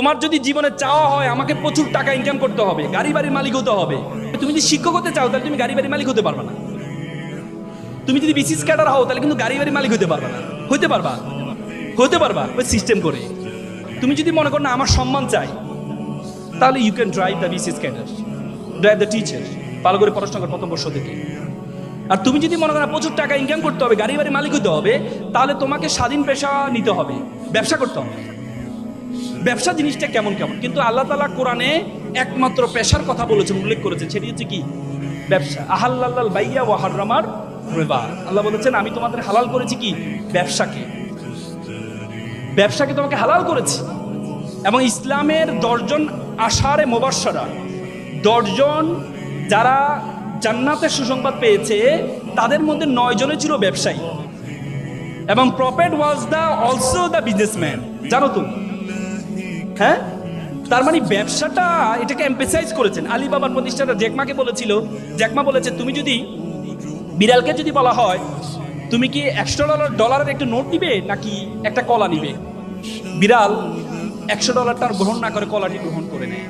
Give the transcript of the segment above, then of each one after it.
তোমার যদি জীবনে চাওয়া হয়, আমাকে প্রচুর টাকা ইনকাম করতে হবে, গাড়ি বাড়ির মালিক হতে হবে। তুমি যদি শিক্ষক হতে চাও, তাহলে তুমি গাড়ি বাড়ির মালিক হতে পারবে না। তুমি যদি বিসিস ক্যাডার হও, তাহলে কিন্তু গাড়ি বাড়ির মালিক হতে পারবে না। হতে পারবা? হতে পারবা ওই সিস্টেম করে। তুমি যদি মনে করো, না, আমার সম্মান চাই, তাহলে you can drive the BCS cadre drive the teacher ভালো করে পড়াশোনা কর প্রথম বর্ষ থেকে। আর তুমি যদি মনে করো প্রচুর টাকা ইনকাম করতে হবে, গাড়ি বাড়ি মালিক হতে হবে, তাহলে তোমাকে স্বাধীন পেশা নিতে হবে, ব্যবসা করতে হবে। ব্যবসা জিনিসটা কেমন কেমন? কিন্তু আল্লাহ তালা কোরআনে একমাত্র পেশার কথা বলেছেন, উল্লেখ করেছেন। সেটি হচ্ছে কি? ব্যবসা। আহাল্লাল বাইয়া ও হাররামার রেবা। আল্লাহ বলেছেন, আমি তোমাদের হালাল করেছি কি? ব্যবসাকে। ব্যবসাকে তোমাকে হালাল করেছি। এবং ইসলামের দশজন আষাঢ়ে মোবাসারা দশজন যারা জান্নাতের সুসংবাদ পেয়েছে, তাদের মধ্যে নয় জনে ছিল ব্যবসায়ী। এবং prophet was the also the businessman. জানো তুমি হ্যাঁ? তার মানে ব্যবসাটা এটাকে এম্পেসাইজ করেছেন। আলী বাবার প্রতিষ্ঠাতা জ্যাকমাকে বলেছিল, জ্যাকমা বলেছে, তুমি যদি বিড়ালকে যদি বলা হয়, তুমি কি একশো ডলার, ডলারের একটা নোট নিবে নাকি একটা কলা নিবে? বিড়াল একশো ডলারটা গ্রহণ না করে কলাটি গ্রহণ করে নেয়।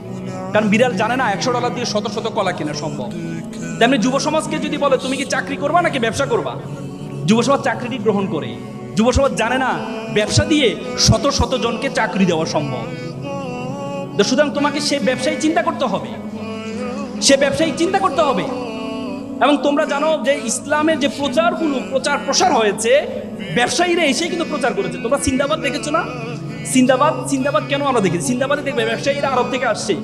কারণ বিড়াল জানে না, একশো ডলার দিয়ে শত শত কলা কেনা সম্ভব। তেমনি যুব সমাজকে যদি বলে, তুমি কি চাকরি করবা নাকি ব্যবসা করবা? যুব সমাজ চাকরিটি গ্রহণ করে। যুব সমাজ জানে না, ব্যবসা দিয়ে শত শত জনকে চাকরি দেওয়া সম্ভব। তো সুতরাং তোমাকে সে ব্যবসায়ী চিন্তা করতে হবে। সে ব্যবসায়ী চিন্তা করতে হবে। এবং তোমরা জানো যে ইসলামের যে প্রচারগুলো, প্রচার প্রসার হয়েছে, ব্যবসায়ীরা এসে কিন্তু প্রচার করেছে। তোমরা সিন্দাবাদ দেখেছ না? সিন্দাবাদ সিন্দাবাদ কেন আমরা দেখেছি? সিন্দাবাদে দেখবে, ব্যবসায়ীরা আরব থেকে আসছে।